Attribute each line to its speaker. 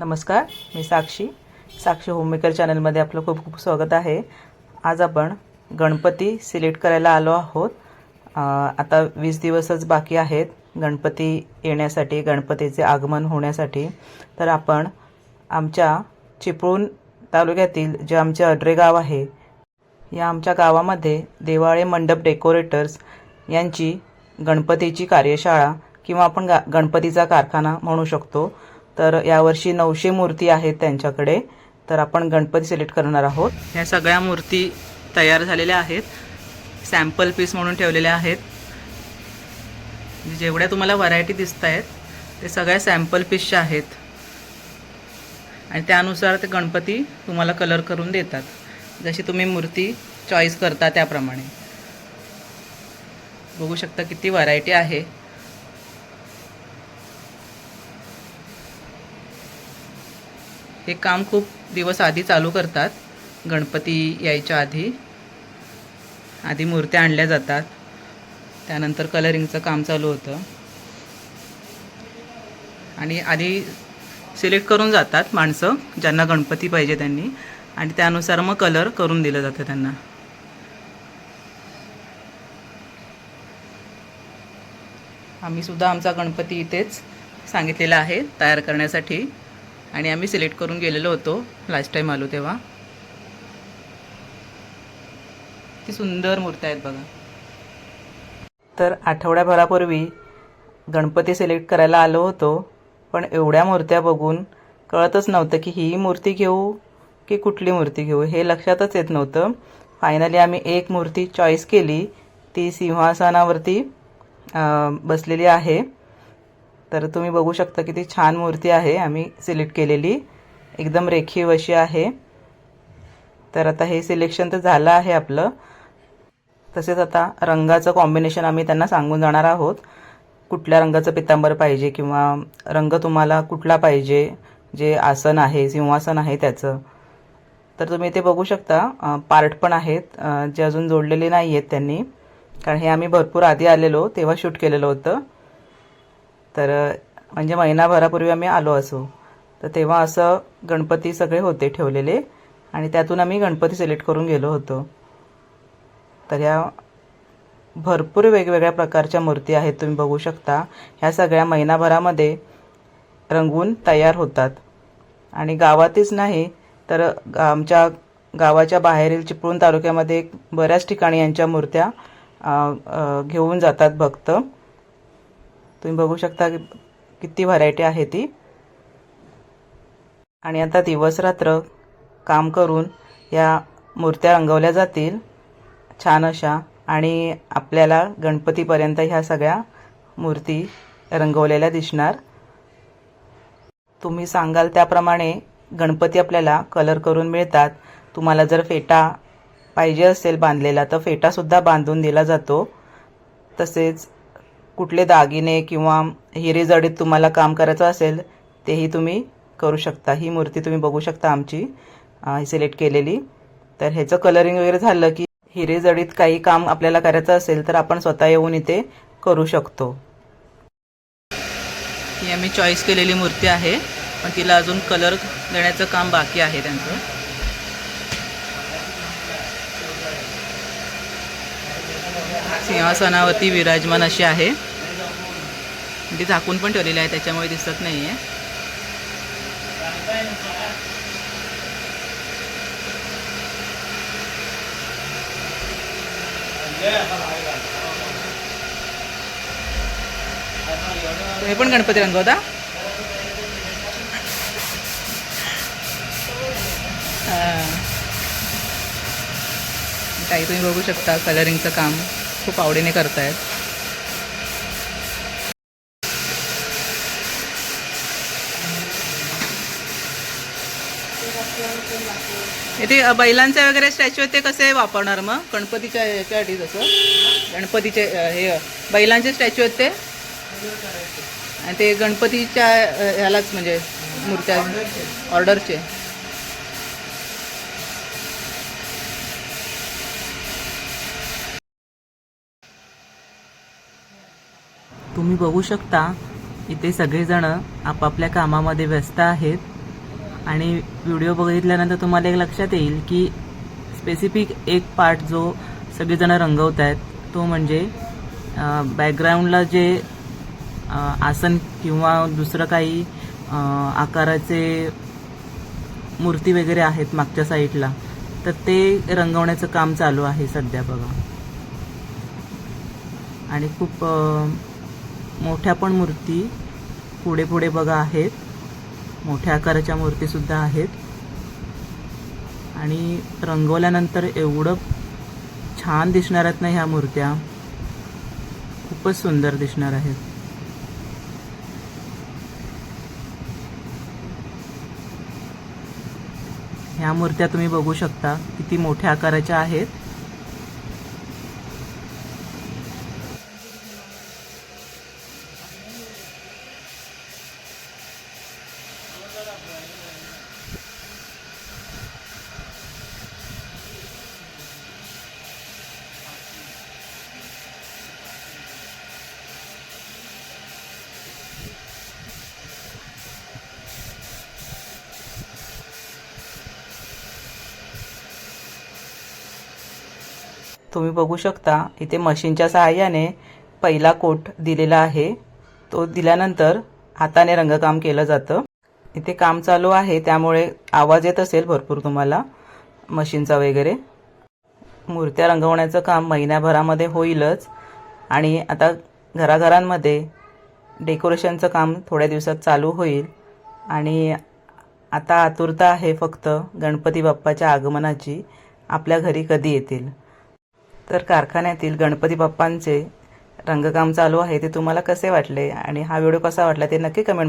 Speaker 1: नमस्कार मी साक्षी. साक्षी होममेकर चॅनलमध्ये आपलं खूप खूप स्वागत आहे. आज आपण गणपती सिलेक्ट करायला आलो आहोत. आता वीस दिवसच बाकी आहेत गणपती येण्यासाठी गणपतीचे आगमन होण्यासाठी. तर आपण आमच्या चिपळूण तालुक्यातील जे आमचे अड्रे गाव आहे या आमच्या गावामध्ये देवाळे मंडप डेकोरेटर्स यांची गणपतीची कार्यशाळा किंवा आपण गा गणपतीचा कारखाना म्हणू शकतो. तर यावर्षी नऊशे मूर्ती आहेत त्यांच्याकडे. तर आपण गणपती सिलेक्ट करणार आहोत. ह्या सगळ्या मूर्ती तयार झालेल्या आहेत. सॅम्पल पीस म्हणून ठेवलेल्या आहेत. जेवढ्या तुम्हाला व्हरायटी दिसत आहेत ते सगळ्या सॅम्पल पीसच्या आहेत. आणि त्यानुसार ते गणपती तुम्हाला कलर करून देतात. जशी तुम्ही मूर्ती चॉईस करता त्याप्रमाणे. बघू शकता किती व्हरायटी आहे. हे काम खूप दिवस आधी चालू करतात. गणपती यायच्या आधी. आधी मूर्त्या आणल्या जातात. त्यानंतर कलरिंगचं काम चालू होतं. आणि आधी सिलेक्ट करून जातात माणसं ज्यांना गणपती पाहिजे त्यांनी. आणि त्यानुसार मग कलर करून दिलं जातं त्यांना. आम्ही सुद्धा आमचा गणपती इथेच सांगितलेला आहे तयार करण्यासाठी. आणि आम्ही सिलेक्ट करून गेलेलो होतो. लास्ट टाईम आलो तेव्हा. ती सुंदर मूर्त्या आहेत बघा. तर आठवड्याभरापूर्वी गणपती सिलेक्ट करायला आलो होतो. पण एवढ्या मूर्त्या बघून कळतच नव्हतं की ही मूर्ती घेऊ की कुठली मूर्ती घेऊ हे लक्षातच येत नव्हतं. फायनली आम्ही एक मूर्ती चॉईस केली. ती सिंहासनावरती बसलेली आहे. तर तुम्ही बघू शकता किती छान मूर्ती आहे आम्ही सिलेक्ट केलेली. एकदम रेखीव अशी आहे. तर आता हे सिलेक्शन तर झालं आहे आपलं. तसेच आता रंगाचं कॉम्बिनेशन आम्ही त्यांना सांगून जाणार आहोत. कुठल्या रंगाचं पितांबर पाहिजे किंवा रंग तुम्हाला कुठला पाहिजे जे आसन आहे सिंहासन आहे त्याचं. तर तुम्ही इथे बघू शकता. पार्ट पण आहेत जे अजून जोडलेले नाही आहेत त्यांनी. कारण हे आम्ही भरपूर आधी आलेलो तेव्हा शूट केलेलं होतं. तर म्हणजे महिनाभरापूर्वी आम्ही आलो असो. तर तेव्हा असं गणपती सगळे होते ठेवलेले आणि त्यातून आम्ही गणपती सिलेक्ट करून गेलो होतो. तर या भरपूर वेगवेगळ्या प्रकारच्या मूर्ती आहेत तुम्ही बघू शकता. ह्या सगळ्या महिनाभरामध्ये रंगवून तयार होतात. आणि गावातच नाही तर आमच्या गावाच्या बाहेरील चिपळूण तालुक्यामध्ये बऱ्याच ठिकाणी यांच्या मूर्त्या घेऊन जातात भक्त. तुम्ही बघू शकता की किती व्हरायटी आहे ती. आणि आता दिवसरात्र काम करून या मूर्त्या रंगवल्या जातील. छान अशा. आणि आपल्याला गणपतीपर्यंत ह्या सगळ्या मूर्ती रंगवलेल्या दिसणार. तुम्ही सांगाल त्याप्रमाणे गणपती आपल्याला कलर करून मिळतात. तुम्हाला जर फेटा पाहिजे असेल बांधलेला तर फेटासुद्धा बांधून दिला जातो. तसेच कुठले दागिने किंवा हिरे जडीत तुम्हाला काम करायचं असेल तेही तुम्ही करू शकता. ही मूर्ती तुम्ही बघू शकता आमची सिलेक्ट केलेली. तर ह्याचं कलरिंग वगैरे झालं की हिरे जडीत काही काम आपल्याला करायचं असेल तर आपण स्वतः येऊन इथे करू शकतो. ही आम्ही चॉईस केलेली मूर्ती आहे पण तिला अजून कलर देण्याचं काम बाकी आहे त्यांचं. सिंहासनावरती विराजमान अशी आहे. ते झाकून पण ठेवलेलं आहे त्याच्यामुळे दिसत नाही आहे हे पण गणपती रंगवता काही तुम्ही बघू शकता कलरिंगचं काम खूप आवडीने करतायत. इथे बैलांचे वगैरे स्टॅच्यू आहेत ते कसे वापरणार मग? गणपतीच्या याच्यासाठी जसं? गणपतीचे हे बैलांचे स्टॅच्यू आहेत ते? आणि ते गणपतीच्या ह्यालाच म्हणजे मूर्त्या ऑर्डरचे. तुम्ही बघू शकता इथे सगळेजण आपापल्या कामामध्ये व्यस्त आहेत. आणि व्हिडिओ बघितल्यानंतर तुम्हाला एक लक्षात येईल की स्पेसिफिक एक पार्ट जो सगळेजण रंगवत आहेत तो म्हणजे बॅकग्राऊंडला जे आसन किंवा दुसरं काही आकाराचे मूर्ती वगैरे आहेत मागच्या साईडला तर ते रंगवण्याचं काम चालू आहे सध्या बघा. आणि खूप मोठ्या पण मूर्ती पुढे पुढे बघा आहेत. मोठ्या आकाराच्या मूर्तीसुद्धा आहेत. आणि रंगवल्यानंतर एवढं छान दिसणार आहेत ना ह्या मूर्त्या. खूपच सुंदर दिसणार आहेत. ह्या मूर्त्या तुम्ही बघू शकता किती मोठ्या आकाराच्या आहेत. तुम्ही बघू शकता इथे मशीनच्या सहाय्याने पहिला कोट दिलेला आहे. तो दिल्यानंतर हाताने रंगकाम केलं जातं. इथे काम चालू आहे त्यामुळे आवाज येत असेल भरपूर तुम्हाला मशीनचा वगैरे. मूर्त्या रंगवण्याचं काम महिन्याभरामध्ये होईलच. आणि आता घराघरांमध्ये डेकोरेशनचं काम थोड्या दिवसात चालू होईल. आणि आता आतुरता आहे फक्त गणपती बाप्पाच्या आगमनाची. आपल्या घरी कधी येतील? तर कारखान्यातील गणपती बाप्पांचे रंगकाम चालू आहे ते तुम्हाला कसे वाटले? आणि हा व्हिडिओ कसा वाटला ते नक्की कमेंट